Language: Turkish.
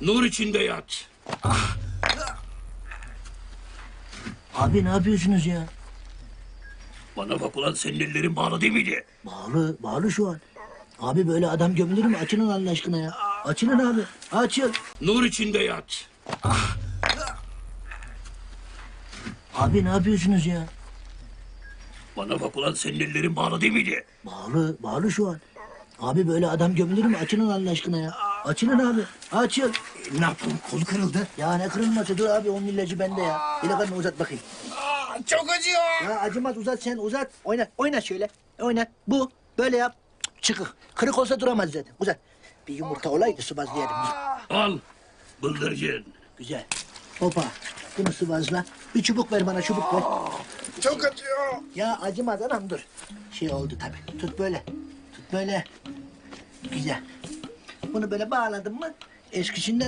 Nur içinde yat. Abi ne yapıyorsunuz ya? Bana bak ulan senin ellerin bağlı değil miydi? Bağlı, bağlı şu an. Abi böyle adam gömülür mü? Açılın Allah aşkına ya. Açılın abi. Açıl. Nur içinde yat. Abi ne yapıyorsunuz ya? Bana bak ulan senin ellerin bağlı değil miydi? Bağlı, bağlı şu an. Abi böyle adam gömülür mü? Açılın Allah aşkına ya. Açılın abi. Açıl. Ne yapalım? Kolu kırıldı. Ya ne kırılması? Dur abi onun ilacı bende ya. Delikanlı uzat bakayım. Çok acıyor. Ya acımaz uzat sen uzat. Oyna, oyna şöyle. Oyna. Bu. Böyle yap. Çıkık. Kırık olsa duramaz zaten. Uzat. Bir yumurta olaydı sıvazlayalım. Al. Bıldırcın. Güzel. Hopa. Bunu sıvazla. Bir çubuk ver bana çubuk ver. Çok acıyor. Ya acımaz anam dur. Şey oldu tabii. Tut böyle. Tut böyle. Güzel. Bunu böyle bağladın mı eskisinden